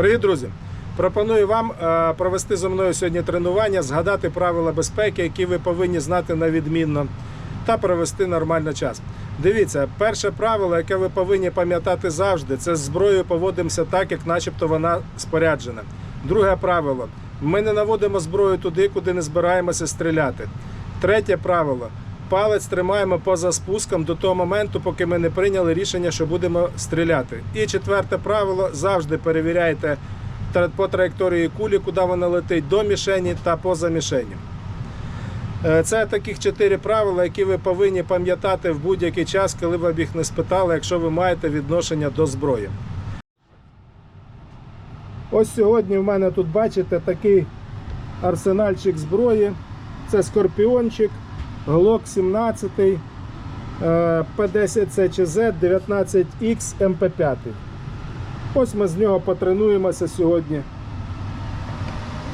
Привіт, друзі! Пропоную вам е, провести зі мною сьогодні тренування, згадати правила безпеки, які ви повинні знати на відмінно, та провести нормально час. Дивіться, перше правило, яке ви повинні пам'ятати завжди, це з зброєю поводимося так, як начебто вона споряджена. Друге правило: ми не наводимо зброю туди, куди не збираємося стріляти. Третє правило. Палець тримаємо поза спуском до того моменту, поки ми не прийняли рішення, що будемо стріляти. І четверте правило: завжди перевіряйте по траєкторії кулі, куди вона летить, до мішені та поза мішенью. Е, Це таких чотири правила, які ви повинні пам'ятати в будь-який час, коли ви б їх не спитали, якщо ви маєте відношення до зброї. Ось сьогодні в мене тут бачите такий арсенальчик зброї. Це скорпіончик, Glock 17, е, P10 CCZ 19X MP5. Ось ми з нього потренуємося сьогодні.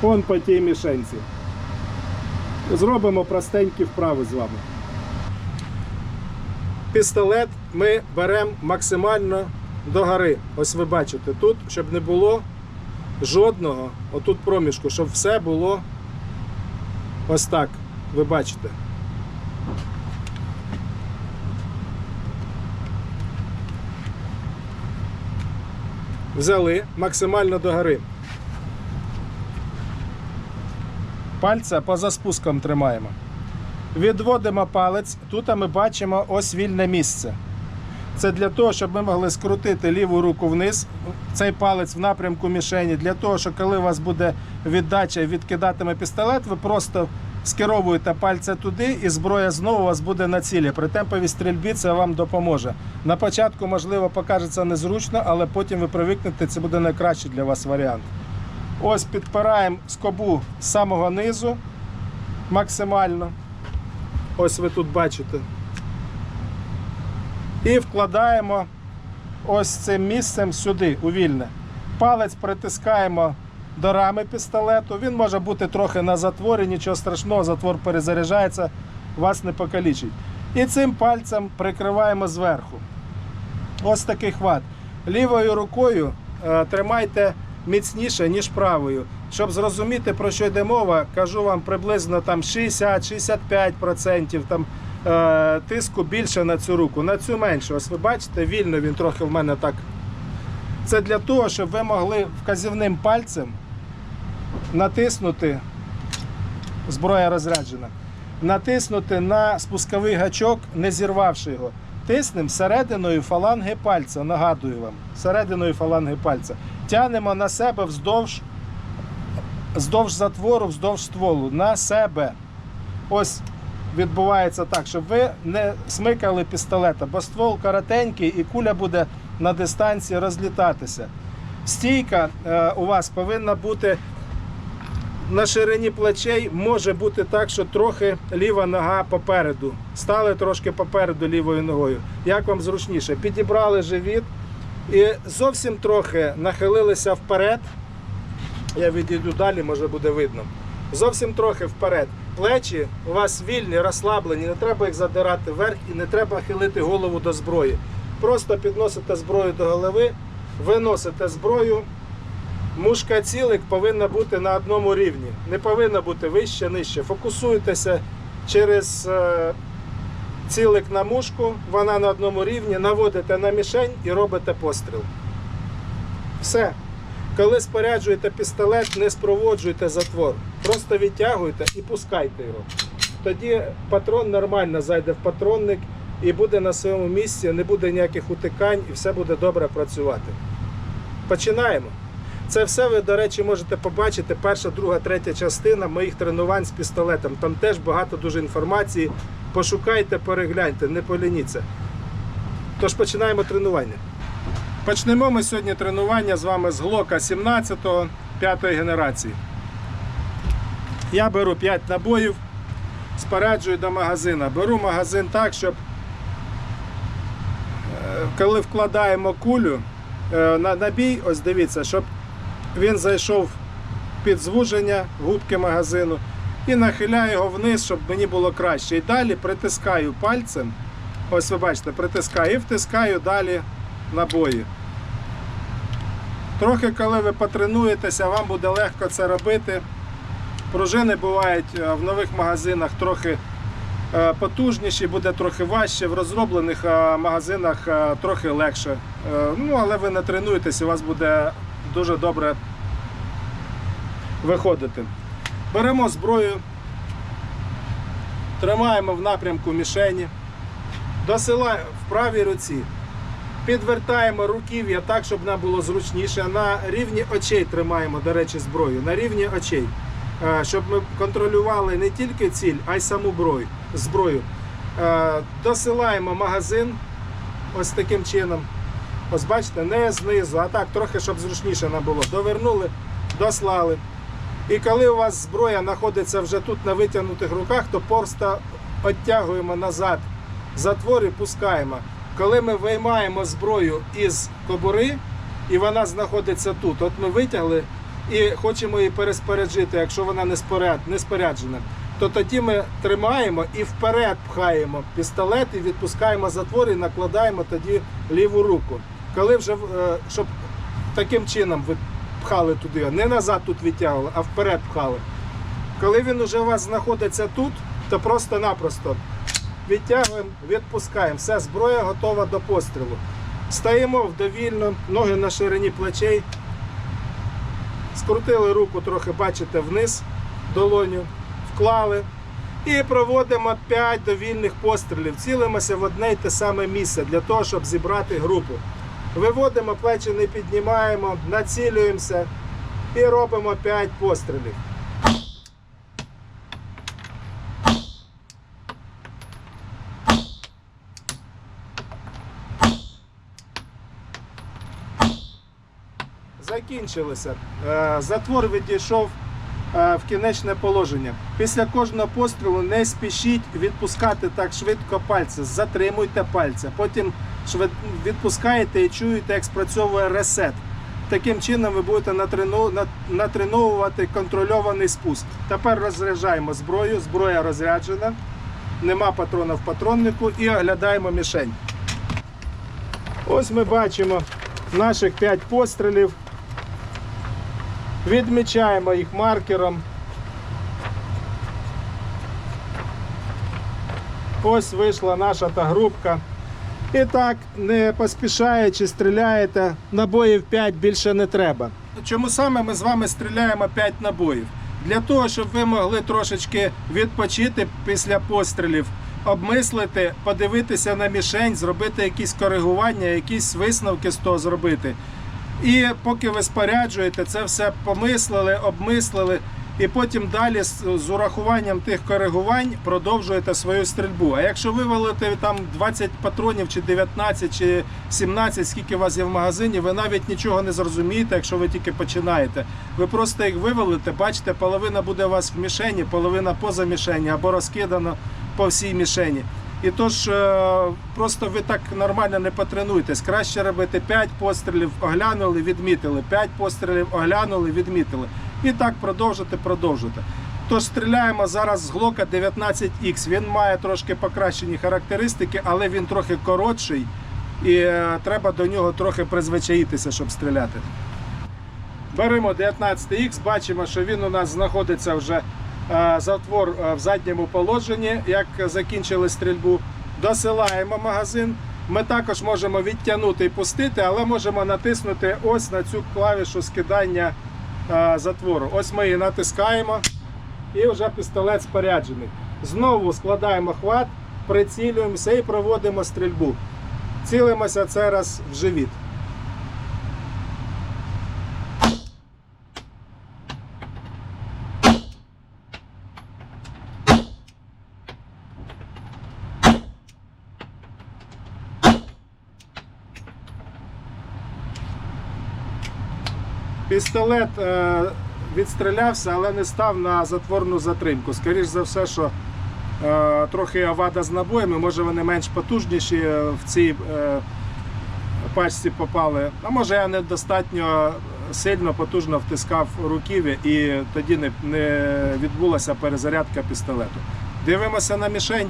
Он по тій мішенці. Зробимо простенькі вправи з вами. Пістолет ми беремо максимально догори. Ось ви бачите, тут, щоб не було жодного отут проміжку, щоб все було ось так. Ви бачите. Взяли максимально догори. Пальця поза спуском тримаємо. Відводимо палець. Тут ми бачимо ось вільне місце. Це для того, щоб ми могли скрутити ліву руку вниз, цей палець в напрямку мішені, для того, що коли у вас буде віддача і відкидатиме пістолет, ви просто скеровуєте пальця туди, і зброя знову у вас буде на цілі. При темповій стрільбі це вам допоможе. На початку, можливо, покажеться незручно, але потім ви привикнете, це буде найкращий для вас варіант. Ось підпираємо скобу з самого низу максимально. Ось ви тут бачите. І вкладаємо ось цим місцем сюди, у вільне. Палець притискаємо до рами пістолету. Він може бути трохи на затворі, нічого страшного, затвор перезаряджається, вас не покалічить. І цим пальцем прикриваємо зверху. Ось такий хват. Лівою рукою е, тримайте міцніше, ніж правою. Щоб зрозуміти, про що йде мова, кажу вам приблизно 60-65% там, е, тиску більше на цю руку, на цю менше. Ось ви бачите, вільно він трохи в мене так. Це для того, щоб ви могли вказівним пальцем натиснути, зброя розряджена, натиснути на спусковий гачок, не зірвавши його. Тиснемо серединою фаланги пальця, нагадую вам, серединою фаланги пальця. Тянемо на себе вздовж, вздовж затвору, вздовж стволу, на себе. Ось відбувається так, щоб ви не смикали пістолета, бо ствол коротенький і куля буде на дистанції розлітатися. Стійка е, у вас повинна бути на ширині плечей може бути так, що трохи ліва нога попереду. Стали трошки попереду лівою ногою. Як вам зручніше? Підібрали живіт і зовсім трохи нахилилися вперед. Я відійду далі, може буде видно. Зовсім трохи вперед. Плечі у вас вільні, розслаблені, не треба їх задирати вверх і не треба хилити голову до зброї. Просто підносите зброю до голови, виносите зброю. Мушка цілик повинна бути на одному рівні. Не повинна бути вище, нижче. Фокусуйтеся через е, цілик на мушку, вона на одному рівні, наводите на мішень і робите постріл. Все. Коли споряджуєте пістолет, не спроводжуйте затвор. Просто відтягуйте і пускайте його. Тоді патрон нормально зайде в патронник і буде на своєму місці, не буде ніяких утикань і все буде добре працювати. Починаємо. Це все ви, до речі, можете побачити. Перша, друга, третя частина моїх тренувань з пістолетом. Там теж багато дуже інформації. Пошукайте, перегляньте, не полініться. Тож починаємо тренування. Почнемо ми сьогодні тренування з вами з Глока 17 п'ятої генерації. Я беру 5 набоїв, споряджую до магазина. Беру магазин так, щоб е, коли вкладаємо кулю е, на набій, ось дивіться, щоб він зайшов під звуження губки магазину і нахиляю його вниз, щоб мені було краще. І далі притискаю пальцем. Ось ви бачите, притискаю і втискаю далі набої. Трохи, коли ви потренуєтеся, вам буде легко це робити. Пружини бувають е, в нових магазинах трохи е, потужніші, буде трохи важче, в розроблених е, магазинах трохи легше. Ну, але ви не тренуєтесь, у вас буде дуже добре виходити. Беремо зброю, тримаємо в напрямку мішені, досилаємо в правій руці. Підвертаємо руків'я так, щоб нам було зручніше. На рівні очей тримаємо, до речі, зброю. На рівні очей. Е, Щоб ми контролювали не тільки ціль, а й саму зброю. Е, Досилаємо магазин ось таким чином. Ось бачите, не знизу, а так, трохи, щоб зручніше нам було. Довернули, дослали. І коли у вас зброя знаходиться вже тут на витягнутих руках, то просто відтягуємо назад затвор і пускаємо. Коли ми виймаємо зброю із кобури, і вона знаходиться тут, от ми витягли і хочемо її переспоряджити, якщо вона не споряджена, то тоді ми тримаємо і вперед пхаємо пістолет і відпускаємо затвор і накладаємо тоді ліву руку. Коли вже, е, щоб таким чином ви пхали туди, не назад тут відтягували, а вперед пхали. Коли він уже у вас знаходиться тут, то просто-напросто відтягуємо, відпускаємо. Все, зброя готова до пострілу. Стаємо вдовільно, ноги на ширині плечей. Скрутили руку трохи, бачите, вниз долоню, вклали. І проводимо 5 довільних пострілів. Цілимося в одне й те саме місце для того, щоб зібрати групу. Виводимо плечі, не піднімаємо, націлюємося і робимо 5 пострілів. Закінчилося. Е, Затвор відійшов е, в кінечне положення. Після кожного пострілу не спішіть відпускати так швидко пальці. Затримуйте пальця. Потім швид- відпускаєте і чуєте, як спрацьовує ресет. Таким чином ви будете натреновувати контрольований спуск. Тепер розряджаємо зброю. Зброя розряджена. Нема патрона в патроннику і оглядаємо мішень. Ось ми бачимо наших 5 пострілів. Відмічаємо їх маркером. Ось вийшла наша та групка. І так, не поспішаючи, стріляєте, набоїв 5 більше не треба. Чому саме ми з вами стріляємо 5 набоїв? Для того, щоб ви могли трошечки відпочити після пострілів, обмислити, подивитися на мішень, зробити якісь коригування, якісь висновки з того зробити. І поки ви споряджуєте, це все помислили, обмислили, і потім далі з, урахуванням тих коригувань продовжуєте свою стрільбу. А якщо вивалите там 20 патронів, чи 19, чи 17, скільки у вас є в магазині, ви навіть нічого не зрозумієте, якщо ви тільки починаєте. Ви просто їх вивалите, бачите, половина буде у вас в мішені, половина поза мішені або розкидано по всій мішені. І тож е, просто ви так нормально не потренуєтесь. Краще робити 5 пострілів, оглянули, відмітили, 5 пострілів, оглянули, відмітили. І так продовжити, продовжити. Тож стріляємо зараз з Глока 19X. Він має трошки покращені характеристики, але він трохи коротший, і е, треба до нього трохи призвичаїтися, щоб стріляти. Беремо 19X, бачимо, що він у нас знаходиться вже е, затвор е, в задньому положенні, як закінчили стрільбу. Досилаємо магазин. Ми також можемо відтягнути і пустити, але можемо натиснути ось на цю клавішу скидання затвору. Ось ми її натискаємо і вже пістолет споряджений. Знову складаємо хват, прицілюємося і проводимо стрільбу. Цілимося це в живіт. Пістолет е, відстрілявся, але не став на затворну затримку. Скоріше за все, що е, трохи авада з набоями, може вони менш потужніші в цій е, пачці попали. А може я недостатньо сильно потужно втискав руків'я і тоді не відбулася перезарядка пістолету. Дивимося на мішень.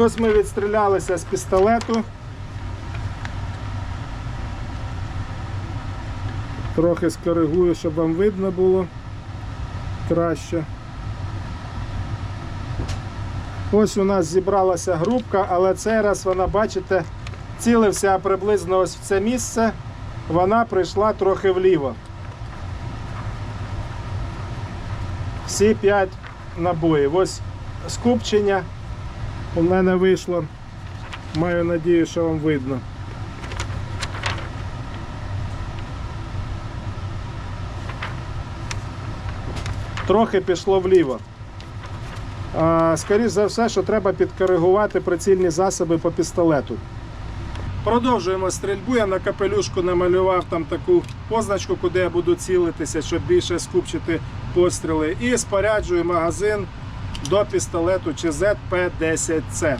Ось ми відстрілялися з пістолету. Трохи скоригую, щоб вам видно було краще. Ось у нас зібралася групка, але цей раз вона, бачите, цілився приблизно ось в це місце, вона прийшла трохи вліво. Всі 5 набоїв. Ось скупчення у мене вийшло. Маю надію, що вам видно. Трохи пішло вліво. Скоріше за все, що треба підкоригувати прицільні засоби по пістолету. Продовжуємо стрільбу. Я на капелюшку намалював там таку позначку, куди я буду цілитися, щоб більше скупчити постріли. І споряджую магазин до пістолету ЧЗП-10С.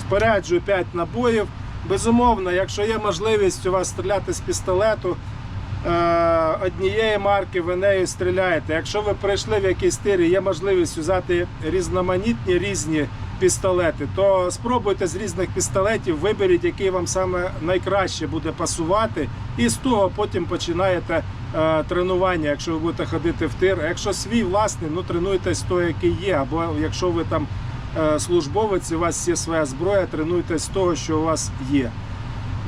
Споряджую 5 набоїв. Безумовно, якщо є можливість у вас стріляти з пістолету е, однієї марки, ви нею стріляєте. Якщо ви прийшли в якийсь тир і є можливість взяти різноманітні різні пістолети, то спробуйте з різних пістолетів, виберіть, який вам саме найкраще буде пасувати, і з того потім починаєте тренування, якщо ви будете ходити в тир. Якщо свій власний, ну тренуйтесь того, який є, або якщо ви там е, службовець, у вас є своя зброя, тренуйтесь з того, що у вас є.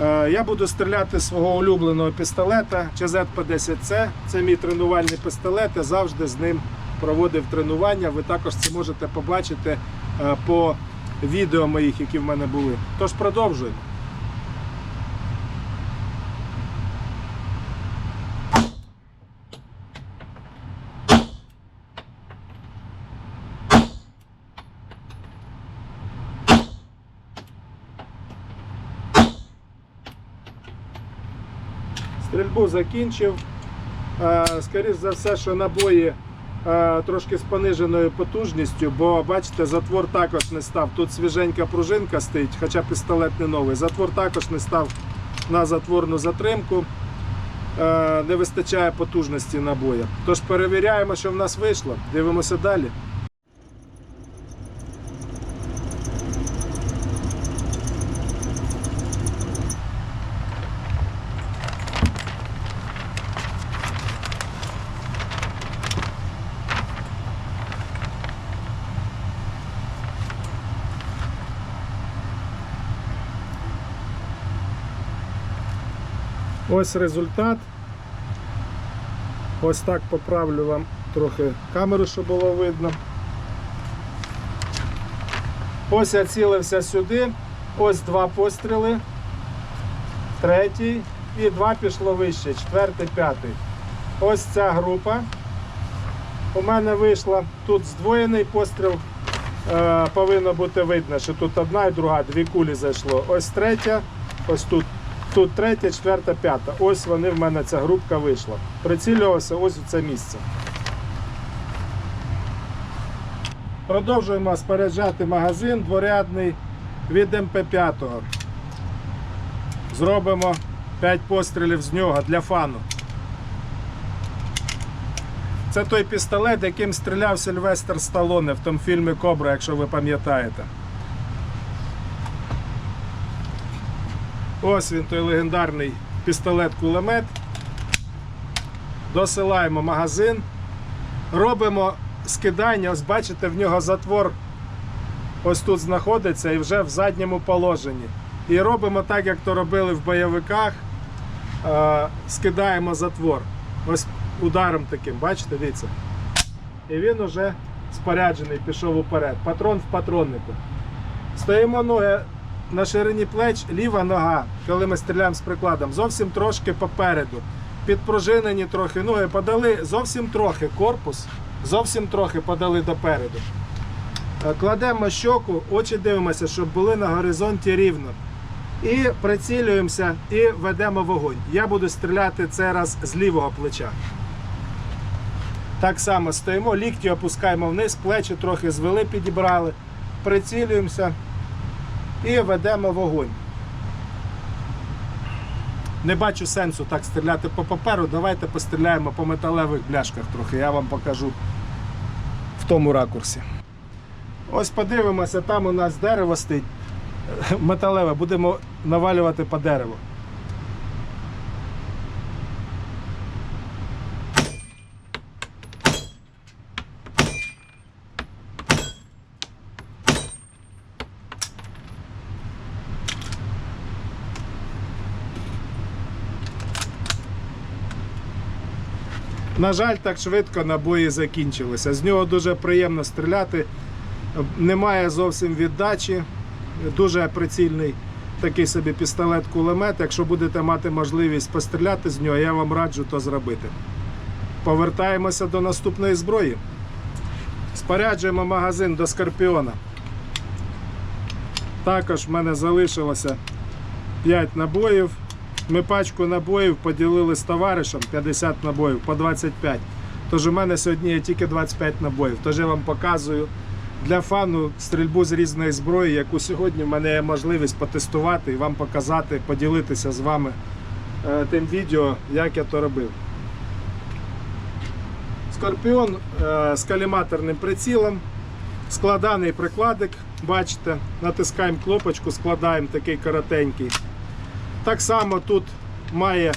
Е, Я буду стріляти з свого улюбленого пістолета ЧЗП-10С. Це мій тренувальний пістолет. Я завжди з ним проводив тренування. Ви також це можете побачити е, по відео моїх, які в мене були. Тож продовжуємо. Стрільбу закінчив. Е, Скоріше за все, що набої е, трошки з пониженою потужністю, бо бачите, затвор також не став. Тут свіженька пружинка стоїть, хоча пістолет не новий. Затвор також не став на затворну затримку. Е, Не вистачає потужності набоя. Тож перевіряємо, що в нас вийшло. Дивимося далі. Ось результат. Ось так поправлю вам трохи камеру, щоб було видно. Ось я цілився сюди. Ось два постріли. Третій. І два пішло вище. Четвертий, п'ятий. Ось ця група. У мене вийшла тут здвоєний постріл. Е, повинно бути видно, що тут одна і друга, дві кулі зайшло. Ось третя, ось тут Тут третя, четверта, п'ята. Ось вони в мене ця групка вийшла. Прицілювався ось у це місце. Продовжуємо споряджати магазин дворядний від МП5. Зробимо 5 пострілів з нього для фану. Це той пістолет, яким стріляв Сильвестр Сталоне в тому фільмі Кобра, якщо ви пам'ятаєте. Ось він той легендарний пістолет-кулемет. Досилаємо магазин. Робимо скидання, ось бачите, в нього затвор ось тут знаходиться і вже в задньому положенні. І робимо так, як то робили в бойовиках. Е, Скидаємо затвор. Ось ударом таким, бачите, дивіться. І він уже споряджений, пішов уперед. Патрон в патроннику. Стоїмо ноги на ширині плеч ліва нога, коли ми стріляємо з прикладом, зовсім трошки попереду. Підпружинені трохи ноги, подали зовсім трохи корпус, зовсім трохи подали допереду. Е, Кладемо щоку, очі дивимося, щоб були на горизонті рівно. І прицілюємося і ведемо вогонь. Я буду стріляти цей раз з лівого плеча. Так само стоїмо, лікті опускаємо вниз, плечі трохи звели, підібрали, прицілюємося і ведемо вогонь. Не бачу сенсу так стріляти по паперу. Давайте постріляємо по металевих бляшках трохи. Я вам покажу в тому ракурсі. Ось подивимося, там у нас дерево стоїть е, металеве, будемо навалювати по дереву. На жаль, так швидко набої закінчилися. З нього дуже приємно стріляти. Немає зовсім віддачі. Дуже прицільний такий собі пістолет-кулемет. Якщо будете мати можливість постріляти з нього, я вам раджу то зробити. Повертаємося до наступної зброї. Споряджуємо магазин до Скорпіона. Також в мене залишилося 5 набоїв. Ми пачку набоїв поділили з товаришем 50 набоїв по 25. Тож у мене сьогодні є тільки 25 набоїв. Тож я вам показую для фану стрільбу з різної зброї, яку сьогодні в мене є можливість потестувати і вам показати, поділитися з вами е, тим відео, як я то робив. Скорпіон е, з каліматорним прицілом, складаний прикладик, бачите, натискаємо кнопочку, складаємо такий коротенький. Так само тут має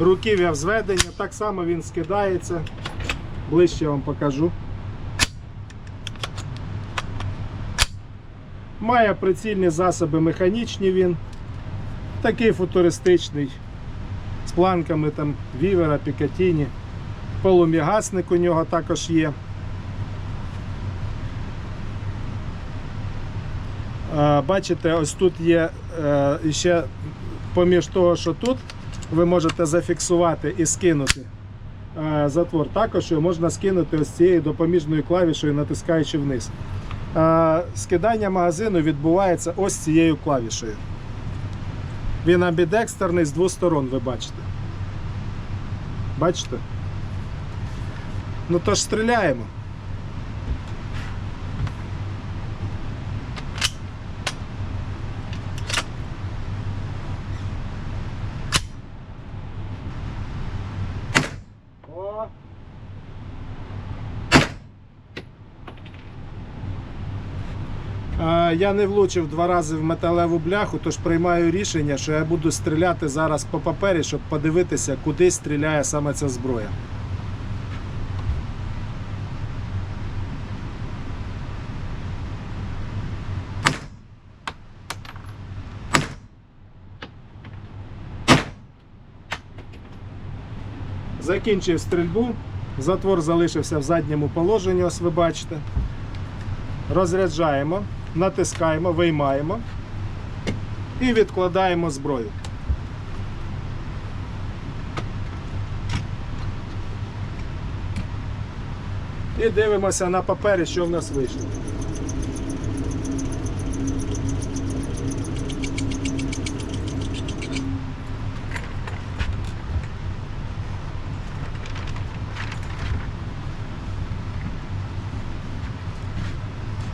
руків'я взведення, так само він скидається. Ближче я вам покажу. Має прицільні засоби механічні він. Такий футуристичний. З планками там Вівера, Пікатіні. Полум'ягасник у нього також є. Бачите, ось тут є е, ще поміж того, що тут ви можете зафіксувати і скинути е, затвор. Також його можна скинути ось цією допоміжною клавішою, натискаючи вниз. Е, Скидання магазину відбувається ось цією клавішею. Він амбідекстерний з двох сторон, ви бачите. Бачите? Ну то ж стріляємо. О! Е, Я не влучив два рази в металеву бляху, тож приймаю рішення, що я буду стріляти зараз по папері, щоб подивитися, куди стріляє саме ця зброя. Закінчив стрільбу, затвор залишився в задньому положенні, ось ви бачите. Розряджаємо, натискаємо, виймаємо і відкладаємо зброю. І дивимося на папері, що в нас вийшло.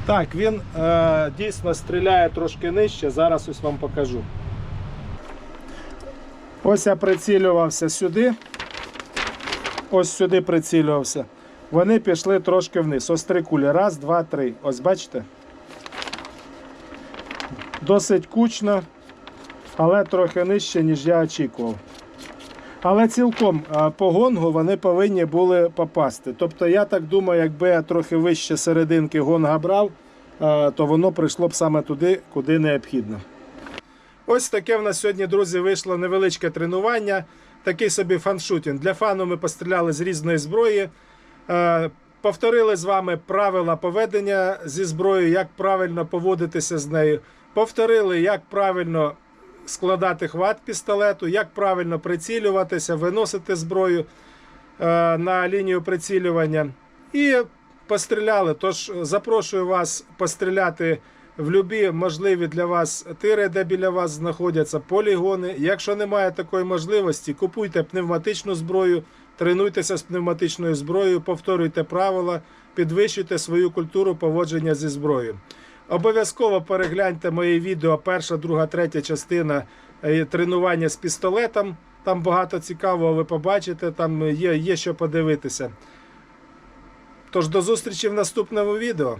Так, він е, дійсно стріляє трошки нижче. Зараз ось вам покажу. Ось я прицілювався сюди. Ось сюди прицілювався. Вони пішли трошки вниз. Ось три кулі. Раз, два, три. Ось бачите? Досить кучно, але трохи нижче, ніж я очікував. Але цілком по гонгу вони повинні були попасти. Тобто, я так думаю, якби я трохи вище серединки гонга брав, то воно прийшло б саме туди, куди необхідно. Ось таке в нас сьогодні, друзі, вийшло невеличке тренування. Такий собі фаншутінг. Для фану ми постріляли з різної зброї. Е, Повторили з вами правила поведення зі зброєю, як правильно поводитися з нею. Повторили, як правильно складати хват пістолету, як правильно прицілюватися, виносити зброю е, на лінію прицілювання. І постріляли. Тож запрошую вас постріляти в любі можливі для вас тири, де біля вас знаходяться полігони. Якщо немає такої можливості, купуйте пневматичну зброю, тренуйтеся з пневматичною зброєю, повторюйте правила, підвищуйте свою культуру поводження зі зброєю. Обов'язково перегляньте моє відео, перша, друга, третя частина е, тренування з пістолетом. Там багато цікавого ви побачите, там є, є що подивитися. Тож до зустрічі в наступному відео.